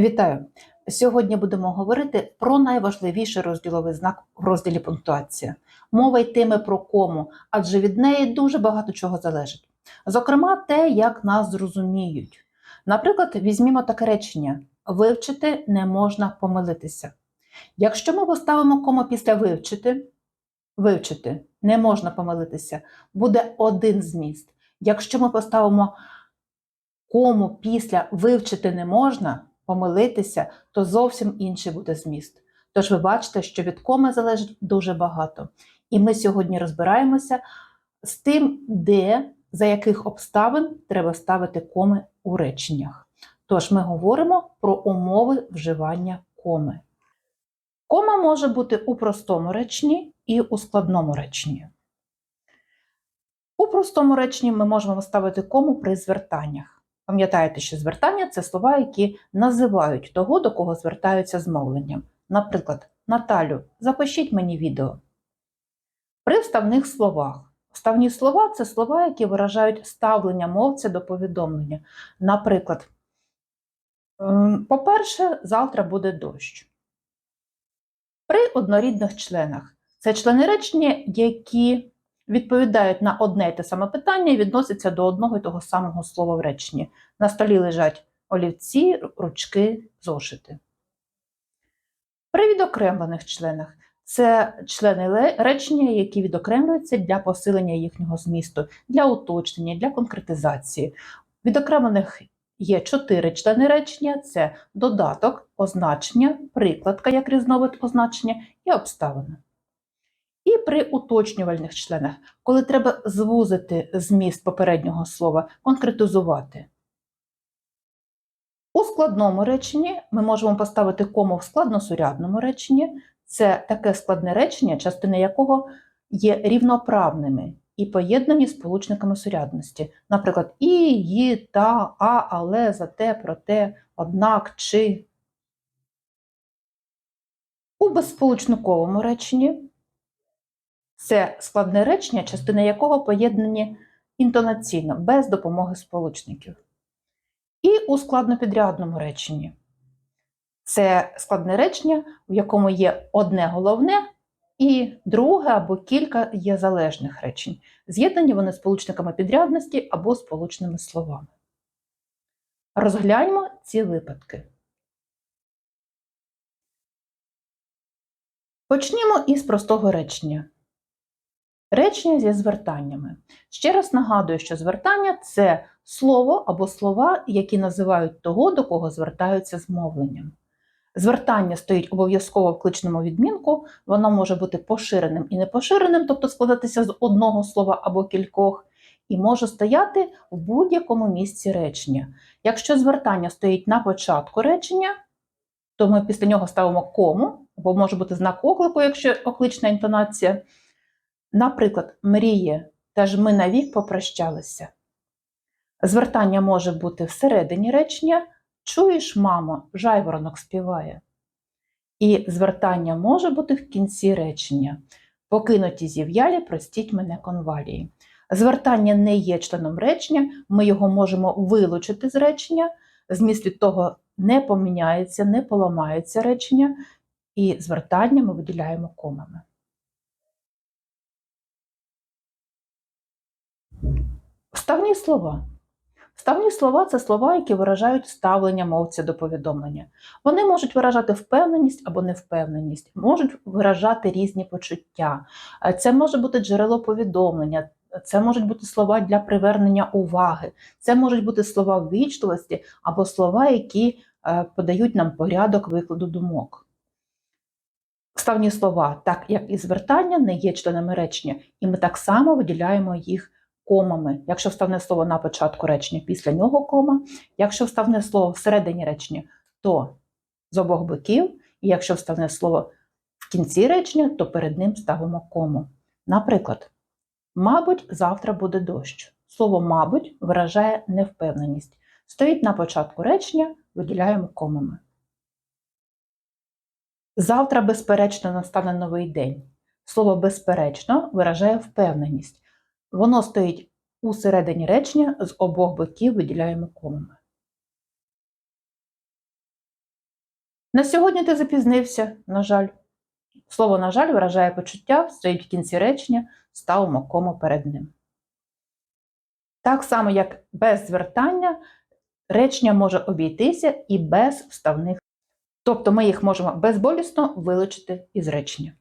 Вітаю! Сьогодні будемо говорити про найважливіший розділовий знак в розділі пунктуація. Мова йтиме про кому, адже від неї дуже багато чого залежить. Зокрема, те, як нас зрозуміють. Наприклад, візьмімо таке речення: вивчити не можна помилитися. Якщо ми поставимо кому після вивчити, вивчити не можна помилитися, буде один зміст. Якщо ми поставимо кому після вивчити не можна помилитися, то зовсім інший буде зміст. Тож ви бачите, що від коми залежить дуже багато. І ми сьогодні розбираємося з тим, де, за яких обставин треба ставити коми у реченнях. Тож ми говоримо про умови вживання коми. Кома може бути у простому реченні і у складному реченні. У простому реченні ми можемо ставити кому при звертаннях. Пам'ятаєте, що звертання це слова, які називають того, до кого звертаються з мовленням. Наприклад, Наталю, запишіть мені відео. При вставних словах. Вставні слова це слова, які виражають ставлення мовця до повідомлення. Наприклад, ем, по-перше, завтра буде дощ. При однорідних членах це члени речення, які відповідають на одне й те саме питання і відносяться до одного і того самого слова в реченні. На столі лежать олівці, ручки, зошити. При відокремлених членах це члени речення, які відокремлюються для посилення їхнього змісту, для уточнення, для конкретизації. Відокремлених є чотири члени речення: це додаток, означення, прикладка як різновид означення і обставина. І при уточнювальних членах, коли треба звузити зміст попереднього слова, конкретизувати. У складному реченні ми можемо поставити кому в складносурядному реченні. Це таке складне речення, частини якого є рівноправними і поєднані з получниками сурядності. Наприклад, і, «ї», та, а, але, зате, проте, однак, чи. У безсполучниковому реченні це складне речення, частини якого поєднані інтонаційно, без допомоги сполучників. І у складнопідрядному реченні. Це складне речення, в якому є одне головне і друге або кілька є залежних речень. З'єднані вони сполучниками підрядності або сполучними словами. Розгляньмо ці випадки. Почнімо із простого речення. Речення зі звертаннями. Ще раз нагадую, що звертання це слово або слова, які називають того, до кого звертаються з мовленням. Звертання стоїть обов'язково в кличному відмінку, воно може бути поширеним і непоширеним, тобто складатися з одного слова або кількох, і може стояти в будь-якому місці речення. Якщо звертання стоїть на початку речення, то ми після нього ставимо кому, або може бути знак оклику, якщо оклична інтонація. Наприклад, мріє, та ж ми навік попрощалися. Звертання може бути всередині речення Чуєш, мамо, жайворонок співає. І звертання може бути в кінці речення. Покинуті зів'ялі, простіть мене конвалії. Звертання не є членом речення, ми його можемо вилучити з речення, зміст від того не поміняється, не поламається речення, і звертання ми виділяємо комами. Вставні слова. Вставні слова це слова, які виражають ставлення мовця до повідомлення. Вони можуть виражати впевненість або невпевненість, можуть виражати різні почуття. Це може бути джерело повідомлення, це можуть бути слова для привернення уваги, це можуть бути слова ввічливості або слова, які е, подають нам порядок викладу думок. Вставні слова, так як і звертання, не є членами речення, і ми так само виділяємо їх комами. Якщо вставне слово на початку речення, після нього кома. Якщо вставне слово всередині речення, то з обох боків. І якщо вставне слово в кінці речення, то перед ним ставимо кому. Наприклад, мабуть, завтра буде дощ. Слово мабуть виражає невпевненість. Стоїть на початку речення, виділяємо комами. Завтра, безперечно, настане новий день. Слово безперечно виражає впевненість. Воно стоїть у середині речення, з обох боків виділяємо комами. На сьогодні ти запізнився, на жаль. Слово, на жаль, виражає почуття, стоїть в кінці речення, ставимо кому перед ним. Так само, як без звертання, речення може обійтися і без вставних. Тобто ми їх можемо безболісно вилучити із речення.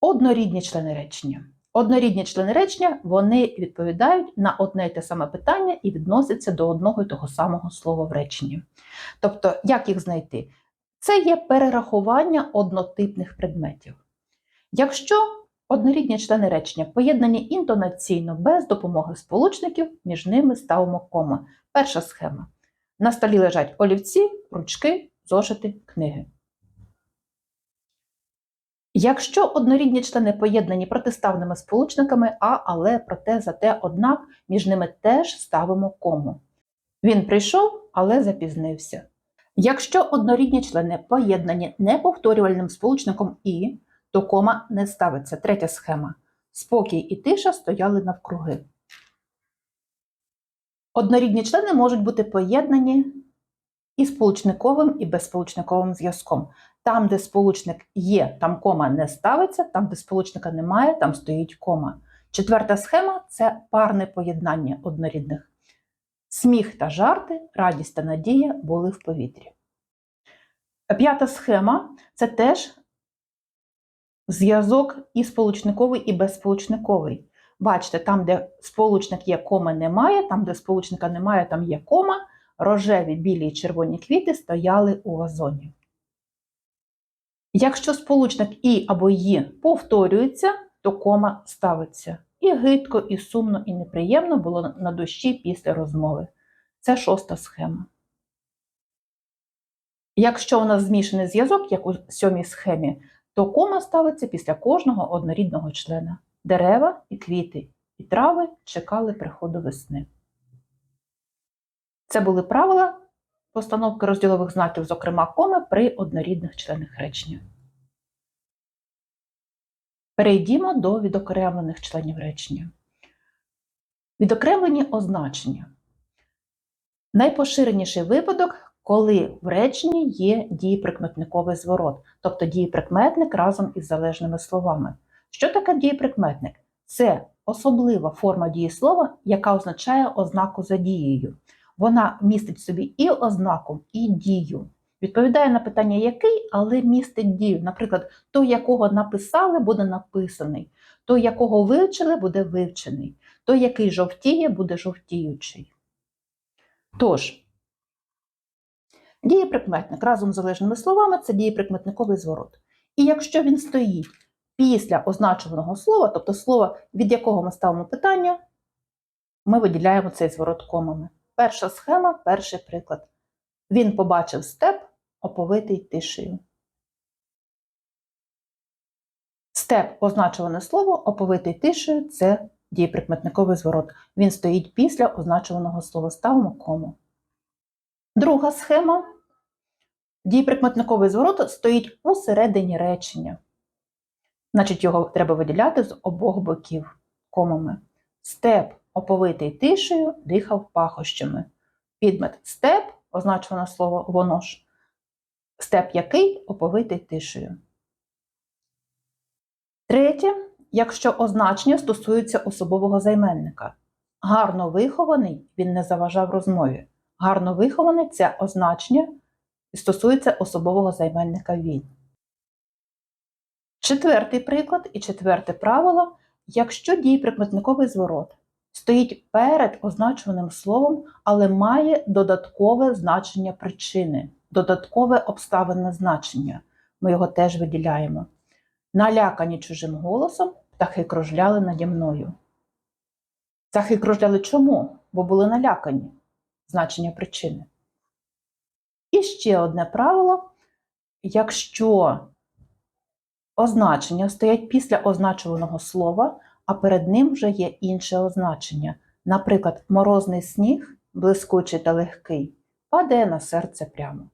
Однорідні члени речення. Однорідні члени речення вони відповідають на одне й те саме питання і відносяться до одного й того самого слова в реченні. Тобто, як їх знайти? Це є перерахування однотипних предметів. Якщо однорідні члени речення поєднані інтонаційно без допомоги сполучників, між ними ставимо кома. Перша схема. На столі лежать олівці, ручки, зошити, книги. Якщо однорідні члени поєднані протиставними сполучниками а, але, проте, зате, однак, між ними теж ставимо кому. Він прийшов, але запізнився. Якщо однорідні члени поєднані неповторювальним сполучником і, то кома не ставиться. Третя схема. Спокій і тиша стояли навкруги. Однорідні члени можуть бути поєднані і сполучниковим, і безсполучниковим зв'язком. Там, де сполучник є, там кома не ставиться, там, де сполучника немає, там стоїть кома. Четверта схема це парне поєднання однорідних. Сміх та жарти, радість та надія були в повітрі. П'ята схема це теж зв'язок і сполучниковий, і безсполучниковий. Бачите, там, де сполучник є, коми немає, там, де сполучника немає, там є кома. Рожеві, білі і червоні квіти стояли у вазоні. Якщо сполучник і або «ї» повторюється, то кома ставиться. І гидко, і сумно, і неприємно було на душі після розмови. Це шоста схема. Якщо у нас змішаний зв'язок, як у сьомій схемі, то кома ставиться після кожного однорідного члена. Дерева і квіти, і трави чекали приходу весни. Це були правила постановки розділових знаків, зокрема коми, при однорідних членах речення. Перейдімо до відокремлених членів речення. Відокремлені означення. Найпоширеніший випадок, коли в реченні є дієприкметниковий зворот, тобто дієприкметник разом із залежними словами. Що таке дієприкметник? Це особлива форма дієслова, яка означає ознаку за дією. Вона містить в собі і ознаку, і дію. Відповідає на питання який, але містить дію. Наприклад, той, якого написали, буде написаний, той, якого вивчили, буде вивчений, той, який жовтіє, буде жовтіючий. Тож, дієприкметник разом з залежними словами це дієприкметниковий зворот. І якщо він стоїть після означуваного слова, тобто слова, від якого ми ставимо питання, ми виділяємо цей зворот комами. Перша схема, перший приклад. Він побачив степ, оповитий тишею. Степ означуване слово, оповитий тишею це дієприкметниковий зворот. Він стоїть після означуваного слова. Ставимо кому. Друга схема. Дієприкметниковий зворот стоїть у середині речення. Значить, його треба виділяти з обох боків комами. Степ оповитий тишею, дихав пахощами. Підмет степ, означене слово воно ж. Степ який оповитий тишею. Третє, якщо означення стосується особового займенника. Гарно вихований він не заважав розмові. Гарно вихований це означення стосується особового займенника він. Четвертий приклад і четверте правило, якщо дієприкметниковий зворот стоїть перед означуваним словом, але має додаткове значення причини, додаткове обставинне значення. Ми його теж виділяємо. Налякані чужим голосом, птахи кружляли наді мною. Птахи кружляли чому? Бо були налякані значення причини. І ще одне правило: якщо означення стоять після означуваного слова, а перед ним вже є інше означення. Наприклад, морозний сніг, блискучий та легкий, падає на серце прямо.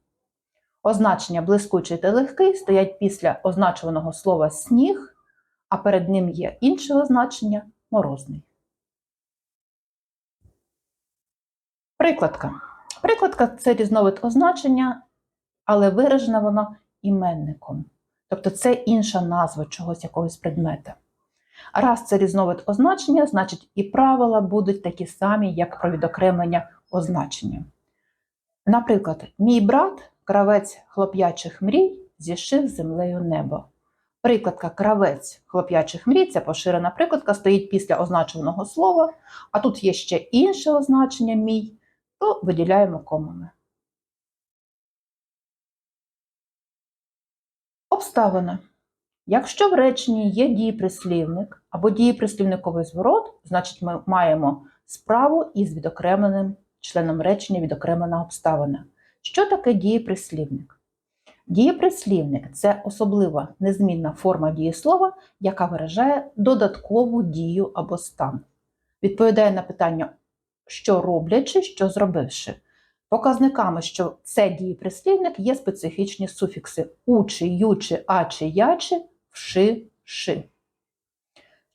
Означення блискучий та легкий стоять після означуваного слова сніг, а перед ним є інше означення морозний. Прикладка. Прикладка це різновид означення, але виражено воно іменником. Тобто це інша назва чогось якогось предмета. Раз це різновид означення, значить і правила будуть такі самі, як про відокремлення означення. Наприклад, мій брат, кравець хлоп'ячих мрій, зішив землею небо. Прикладка кравець хлоп'ячих мрій це поширена прикладка, стоїть після означеного слова, а тут є ще інше означення мій, то виділяємо комами. Обставина. Якщо в реченні є дієприслівник або дієприслівниковий зворот, значить ми маємо справу із відокремленим членом речення відокремлена обставина. Що таке дієприслівник? Дієприслівник це особлива незмінна форма дієслова, яка виражає додаткову дію або стан. Відповідає на питання, що роблячи, що зробивши. Показниками, що це дієприслівник, є специфічні суфікси учи, ючи, ачи, ячи, вши, ши.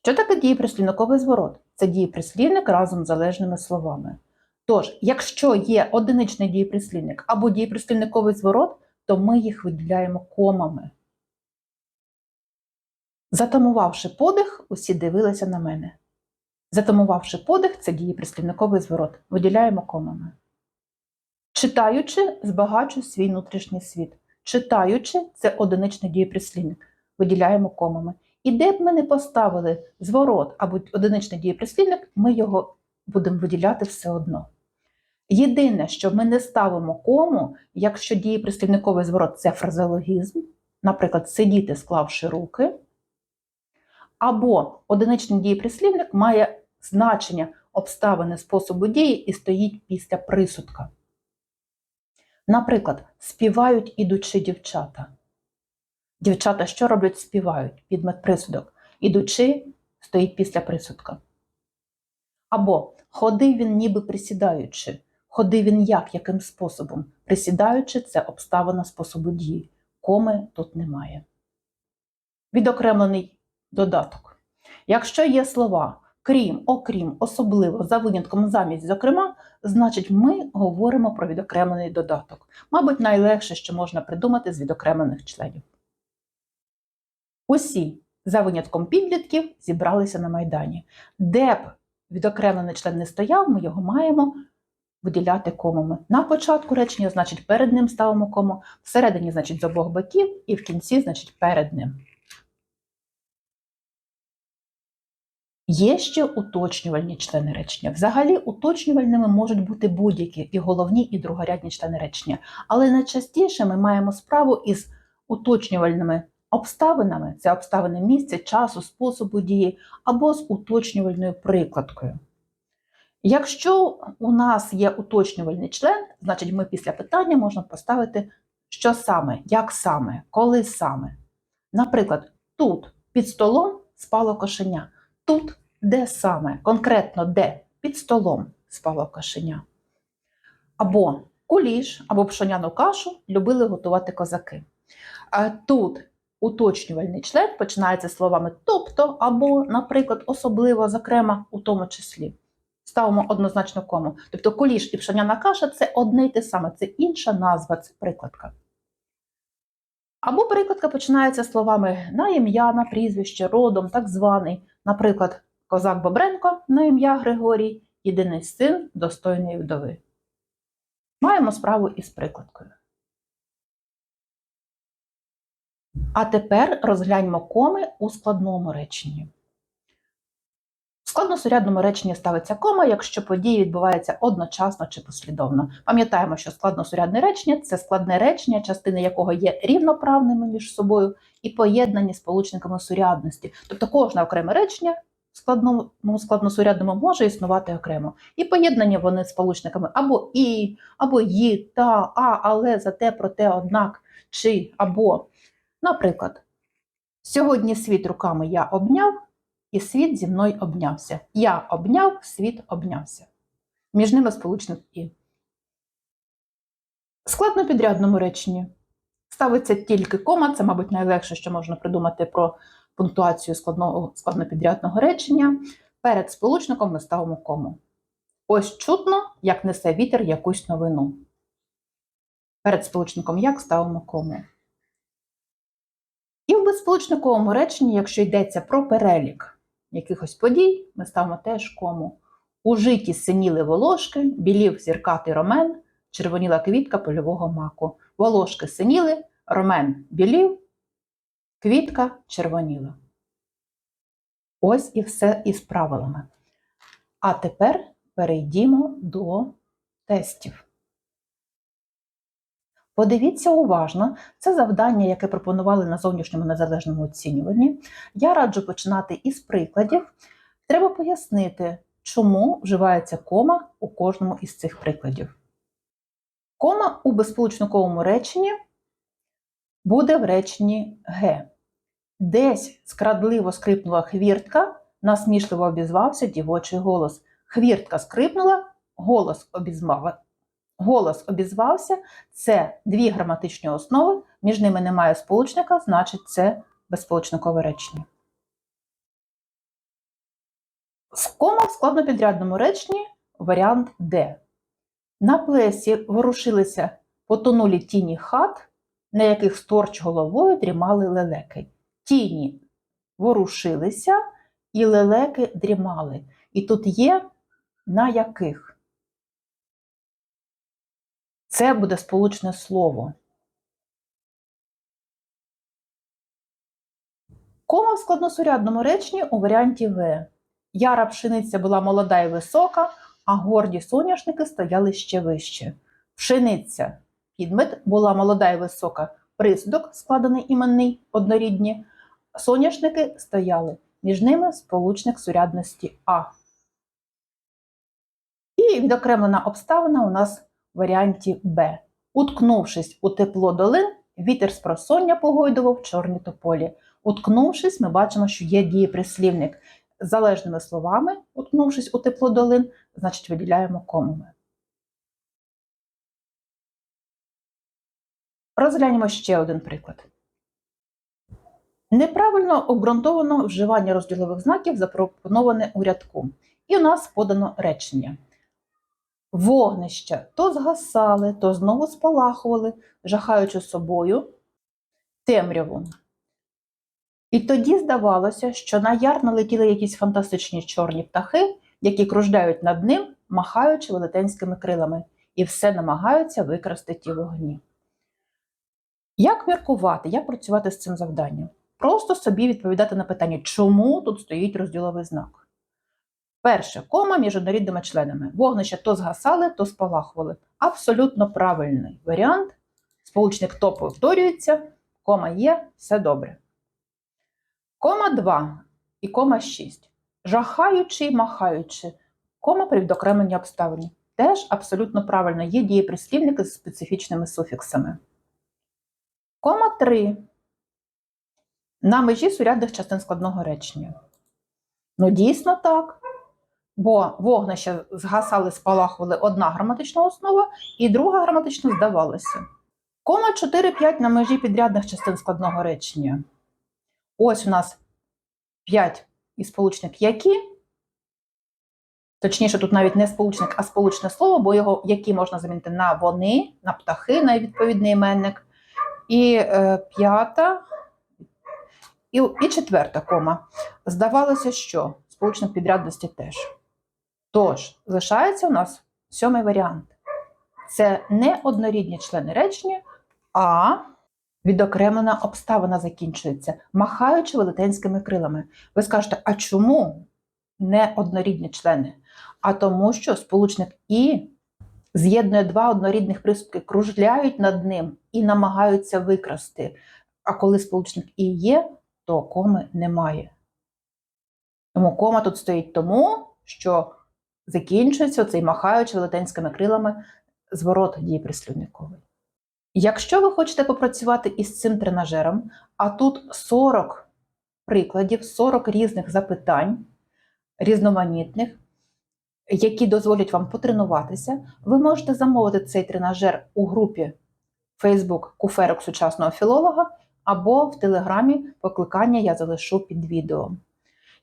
Що таке дієприслівниковий зворот? Це дієприслівник разом з залежними словами. Тож, якщо є одиничний дієприслівник або дієприслівниковий зворот, то ми їх виділяємо комами. Затамувавши подих, усі дивилися на мене. Затамувавши подих, це дієприслівниковий зворот. Виділяємо комами. Читаючи, збагачу свій внутрішній світ. Читаючи, це одиничний дієприслівник. Виділяємо комами. І де б ми не поставили зворот або одиничний дієприслівник, ми його будемо виділяти все одно. Єдине, що ми не ставимо кому, якщо дієприслівниковий зворот це фразеологізм, наприклад, сидіти, склавши руки, або одиничний дієприслівник має значення обставини способу дії і стоїть після присудка. Наприклад, співають ідучи дівчата. Дівчата що роблять? Співають підмет присудок. Ідучи стоїть після присудка. Або ходив він ніби присідаючи. Ходив він як, яким способом? Присідаючи, це обставина способу дії. Коми тут немає. Відокремлений додаток. Якщо є слова крім, окрім, особливо, за винятком замість, зокрема, значить ми говоримо про відокремлений додаток. Мабуть, найлегше, що можна придумати з відокремлених членів. Усі, за винятком підлітків, зібралися на Майдані. Де б відокремлений член не стояв, ми його маємо виділяти комами. На початку речення, значить, перед ним ставимо кому, всередині, значить, з обох боків, і в кінці, значить, перед ним. Є ще уточнювальні члени речення. Взагалі, уточнювальними можуть бути будь-які і головні, і другорядні члени речення. Але найчастіше ми маємо справу із уточнювальними обставинами це обставини місця, часу, способу дії, або з уточнювальною прикладкою. Якщо у нас є уточнювальний член, значить ми після питання можемо поставити, що саме, як саме, коли саме. Наприклад, тут під столом спало кошеня. Тут де саме, конкретно де під столом спало кошеня. Або куліш, або пшоняну кашу любили готувати козаки. Тут уточнювальний член починається словами тобто, або, наприклад, особливо, зокрема, у тому числі. Ставимо однозначно кому. Тобто куліш і пшоняна каша це одне й те саме, це інша назва, це прикладка. Або прикладка починається словами на ім'я, на прізвище, родом, так званий. Наприклад, козак Бобренко на ім'я Григорій, єдиний син достойної вдови. Маємо справу із прикладкою. А тепер розгляньмо коми у складному реченні. В складносурядному реченні ставиться кома, якщо події відбуваються одночасно чи послідовно. Пам'ятаємо, що складносурядне речення це складне речення, частини якого є рівноправними між собою і поєднані сполучниками сурядності. Тобто кожне окреме речення в складному складносурядному може існувати окремо. І поєднані вони сполучниками або і, або ї, та, а, але, зате, проте, однак, чи, або. Наприклад, сьогодні світ руками я обняв, і світ зі мною обнявся. Я обняв, світ обнявся. Між ними сполучник і. В складнопідрядному реченні ставиться тільки кома, це, мабуть, найлегше, що можна придумати про пунктуацію складного, складнопідрядного речення. Перед сполучником ми ставимо кому. Ось чутно, як несе вітер якусь новину. Перед сполучником як ставимо кому. І в безсполучниковому реченні, якщо йдеться про перелік якихось подій, ми ставимо теж кому. У житті синіли волошки, білів зіркатий ромен, червоніла квітка польового маку. Волошки синіли, ромен білів, квітка червоніла. Ось і все із правилами. А тепер перейдімо до тестів. Подивіться уважно, це завдання, яке пропонували на зовнішньому незалежному оцінюванні. Я раджу починати із прикладів. Треба пояснити, чому вживається кома у кожному із цих прикладів. Кома у безсполучниковому реченні буде в реченні Г. Десь скрадливо скрипнула хвіртка, насмішливо обізвався дівочий голос. Хвіртка скрипнула, голос обізвав. Голос обізвався це дві граматичні основи, між ними немає сполучника, значить це безсполучникове речення. Кома в складнопідрядному реченні варіант Д. На плесі ворушилися потонулі тіні хат, на яких сторч головою дрімали лелеки. Тіні ворушилися і лелеки дрімали. І тут є на яких. Це буде сполучне слово. Кома в складносурядному реченні у варіанті В. Яра пшениця була молода і висока, а горді соняшники стояли ще вище. Пшениця підмет була молода і висока, присудок, складений іменний, однорідні. Соняшники стояли, між ними сполучник сурядності А. І відокремлена обставина у нас варіанті Б. Уткнувшись у тепло долин, вітер з просоння погойдував чорні тополі. Уткнувшись, ми бачимо, що є дієприслівник. Залежними словами, уткнувшись у тепло долин, значить виділяємо комами. Розглянемо ще один приклад. Неправильно обґрунтовано вживання розділових знаків запропоноване у рядку. І у нас подано речення. Вогнища то згасали, то знову спалахували, жахаючи собою темряву. І тоді здавалося, що на яр налетіли якісь фантастичні чорні птахи, які кружляють над ним, махаючи велетенськими крилами, і все намагаються викрасти ті вогні. Як міркувати, як працювати з цим завданням? Просто собі відповідати на питання, чому тут стоїть розділовий знак. Перше, кома між однорідними членами. Вогнища то згасали, то спалахували. Абсолютно правильний варіант. Сполучник то повторюється, кома є, все добре. Кома 2 і кома 6. Жахаючи і махаючи. Кома при відокремленні обставині. Теж абсолютно правильно є дієприслівники з специфічними суфіксами. Кома 3. На межі сурядних частин складного речення. Ну, дійсно так. Бо вогнища згасали, спалахували одна граматична основа, і друга граматично здавалася. Кома 4-5 на межі підрядних частин складного речення. Ось у нас 5 і сполучник які. Точніше, тут навіть не сполучник, а сполучне слово, бо його які можна замінити на вони, на птахи, на відповідний іменник. І е, п'ята і, і четверта кома. Здавалося, що сполучник підрядності теж. Тож, залишається у нас сьомий варіант. Це не однорідні члени речення, а відокремлена обставина закінчується, махаючи велетенськими крилами. Ви скажете, а чому не однорідні члени? А тому, що сполучник І з'єднує два однорідних присудки, кружляють над ним і намагаються викрасти. А коли сполучник І є, то коми немає. Тому кома тут стоїть тому, що закінчується цей махаючи велетенськими крилами зворот дії прислівниковий. Якщо ви хочете попрацювати із цим тренажером, а тут 40 прикладів, 40 різних запитань, різноманітних, які дозволять вам потренуватися, ви можете замовити цей тренажер у групі Facebook Куферок сучасного філолога або в телеграмі покликання я залишу під відео.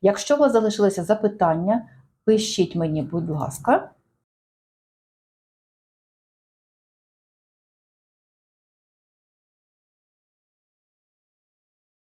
Якщо у вас залишилися запитання, пишіть мені, будь ласка.